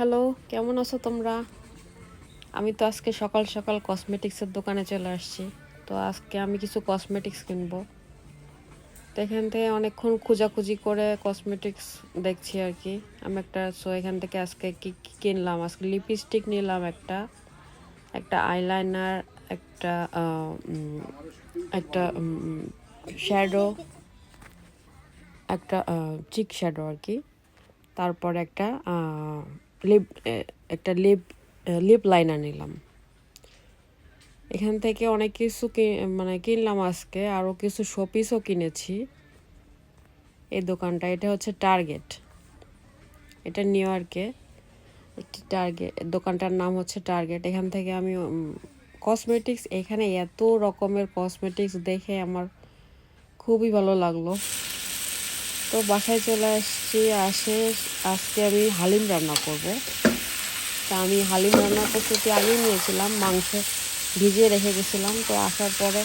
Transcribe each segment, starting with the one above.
Hello, কেমন আছো তোমরা? আমি তো আজকে সকাল সকাল কসমেটিক্সের দোকানে চলে আসছি। তো আজকে আমি কিছু কসমেটিক্স কিনব। তো এখান থেকে অনেকক্ষণ খোঁজাখুঁজি করে কসমেটিক্স দেখছি আর কি। আমি একটা সো এখান থেকে আজকে কি কিনলাম? আজকে লিপস্টিক নিলাম একটা। একটা আইলাইনার একটা একটা শ্যাডো একটা চিক শ্যাডো আর কি। তারপর একটা লিপ একটা লিপ লিপ লাইনার নিলাম। এখান থেকে অনেক কিছু মানে কিনলাম আজকে আরও কিছু শোপিসও কিনেছি। এই দোকানটা, এটা হচ্ছে টার্গেট এটা নিউ ইয়র্কে একটি টার্গেট দোকানটার নাম হচ্ছে টার্গেট এখান থেকে আমি কসমেটিক্স এখানে এত রকমের কসমেটিক্স দেখে আমার খুবই ভালো লাগল। তো বাসায় চলে আসছি, আসে আজকে আমি হালিম রান্না করব। তা আমি হালিম রান্নার প্রস্তুতি আগেই নিয়েছিলাম, মাংস ভিজিয়ে রেখে গেছিলাম। তো আসার পরে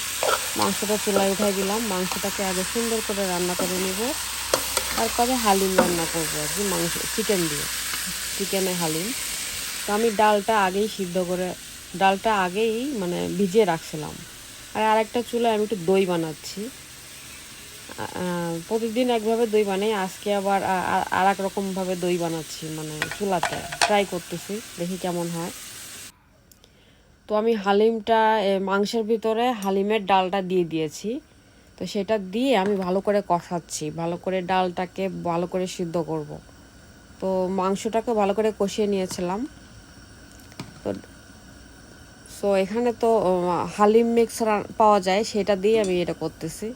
মাংসটা চুলায় উঠাই দিলাম, মাংসটাকে আগে সুন্দর করে রান্না করে নেব। তারপরে হালিম রান্না করব আর কি, মাংস চিকেন দিয়ে চিকেনে হালিম। তো আমি ডালটা আগেই সিদ্ধ করে, ডালটা আগেই মানে ভিজিয়ে রাখছিলাম। আর আরেকটা চুলায় আমি একটু দই বানাচ্ছি। প্রতিদিন একভাবে দই বানাই, আজকে আবার আর এক রকমভাবে দই বানাচ্ছি মানে চুলাতে। ট্রাই করতেছি, দেখি কেমন হয়। তো আমি হালিমটা মাংসের ভিতরে হালিমের ডালটা দিয়ে দিয়েছি। তো সেটা দিয়ে আমি ভালো করে কষাচ্ছি, ভালো করে ডালটাকে ভালো করে সিদ্ধ করব। তো মাংসটাকে ভালো করে কষিয়ে নিয়েছিলাম। তো সো এখানে তো হালিম মিক্স পাওয়া যায়, সেটা দিয়ে আমি এটা করতেছি।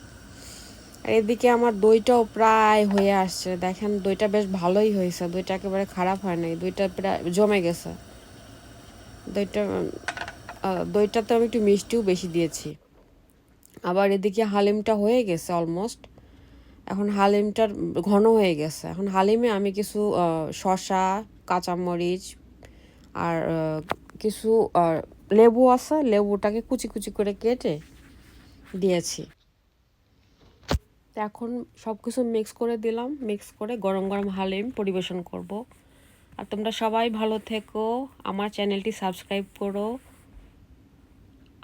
আর এদিকে আমার দইটাও প্রায় হয়ে আসছে। দেখেন, দইটা বেশ ভালোই হয়েছে। দইটা একেবারে খারাপ হয় নাই। দইটা প্রায় জমে গেছে। দইটা দইটাতে আমি একটু মিষ্টিও বেশি দিয়েছি। আবার এদিকে হালিমটা হয়ে গেছে অলমোস্ট। এখন হালিমটার ঘন হয়ে গেছে। এখন হালিমে আমি কিছু শসা, কাঁচামরিচ আর কিছু লেবু আছে। লেবুটাকে কুচি কুচি করে কেটে দিয়েছি। তো এখন সব কিছু মিক্স করে দিলাম মিক্স করে গরম গরম হালিম পরিবেশন করব। আর তোমরা সবাই ভালো থেকো, আমার চ্যানেলটি সাবস্ক্রাইব করো,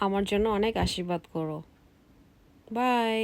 আমার জন্য অনেক আশীর্বাদ করো। বাই